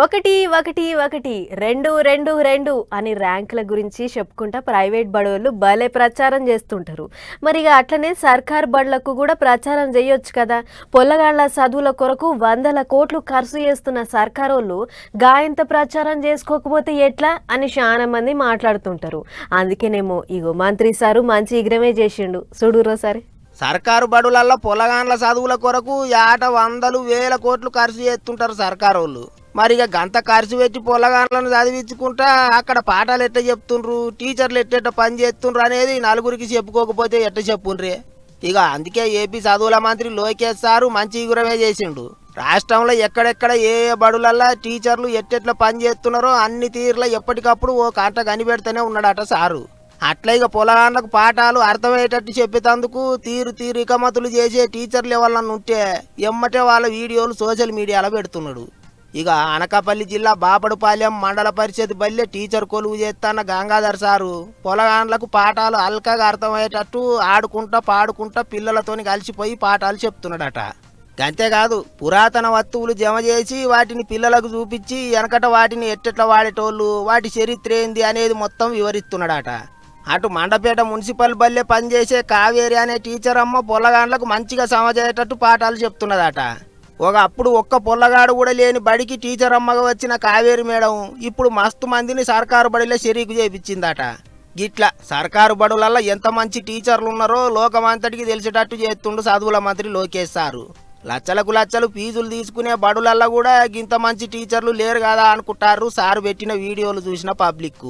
ఒకటి ఒకటి ఒకటి రెండు రెండు రెండు అని ర్యాంకుల గురించి చెప్పుకుంటా ప్రైవేట్ బడులు భలే ప్రచారం చేస్తుంటారు. మరి ఇక అట్లనే సర్కార్ బడులకు కూడా ప్రచారం చేయొచ్చు కదా. పొల్లగాళ్ళ చదువుల కొరకు వందల కోట్లు ఖర్చు చేస్తున్న సర్కారోళ్ళు గాయంత ప్రచారం చేసుకోకపోతే ఎట్లా అని చాలా మంది మాట్లాడుతుంటారు. అందుకేనేమో ఇగో మంత్రి సారు మంచి ఇగ్రమే చేసిండు. చూడురో సరే సర్కారు బడులలో పొలగాండ్ల చదువుల కొరకు ఏట వందలు వేల కోట్లు ఖర్చు చేస్తుంటారు సర్కారు వాళ్ళు మరి ఇక గంత ఖర్చు పెట్టి పొలగాండ్లను చదివించుకుంటా అక్కడ పాఠాలు ఎట్ట చెప్తుండ్రు? టీచర్లు ఎట్టెట్ట పని చేస్తుండ్రు అనేది నలుగురికి చెప్పుకోకపోతే ఎట్ట చెప్పుండ్రే? ఇక అందుకే ఏపీ చదువుల మంత్రి లోకేష్ సారు మంచి ఎగురమే చేసిండు. రాష్ట్రంలో ఎక్కడెక్కడ ఏ ఏ బడులల్లా టీచర్లు ఎట్టెట్ల పని చేస్తున్నారో అన్ని తీరులో ఎప్పటికప్పుడు ఓ కాంట కనిపెడుతూనే ఉన్నాడట సారు. అట్లా ఇక పొలగాండ్లకు పాఠాలు అర్థమయ్యేటట్టు చెప్పేటందుకు తీరు తీరు ఇకమతులు చేసే టీచర్లు ఎవరన్నా ఉంటే ఎమ్మటే వాళ్ళ వీడియోలు సోషల్ మీడియాలో పెడుతున్నాడు. ఇక అనకాపల్లి జిల్లా బాపడుపాలెం మండల పరిషత్ బల్లె టీచర్ కొలువు చేస్తాన్న గంగాధర్ సారు పొలగాండ్లకు పాఠాలు అల్కగా అర్థమయ్యేటట్టు ఆడుకుంటా పాడుకుంటా పిల్లలతోని కలిసిపోయి పాఠాలు చెప్తున్నాడట. అంతేకాదు పురాతన వస్తువులు జమ చేసి వాటిని పిల్లలకు చూపించి వెనకట వాటిని ఎట్టెట్లా వాడేటోళ్ళు వాటి చరిత్ర ఏంది అనేది మొత్తం వివరిస్తున్నాడట. అటు మండపేట మున్సిపల్ బల్లె పనిచేసే కావేరి అనే టీచర్ అమ్మ పొల్లగాండ్లకు మంచిగా సమజయ్యేటట్టు పాఠాలు చెప్తున్నదట. ఒక అప్పుడు ఒక్క పొల్లగాడు కూడా లేని బడికి టీచర్ అమ్మగా వచ్చిన కావేరి మేడం ఇప్పుడు మస్తు మందిని సర్కారు బడిలో షరీకు చేపించిందట. గిట్లా సర్కారు బడులల్లో ఎంత మంచి టీచర్లు ఉన్నారో లోకమంతటికి తెలిసేటట్టు చేస్తుండు చదువుల మంత్రి లోకేష్ సారు. లచ్చలకు లచ్చలు ఫీజులు తీసుకునే బడులల్లో కూడా ఇంత మంచి టీచర్లు లేరు కదా అనుకుంటారు సారు పెట్టిన వీడియోలు చూసిన పబ్లిక్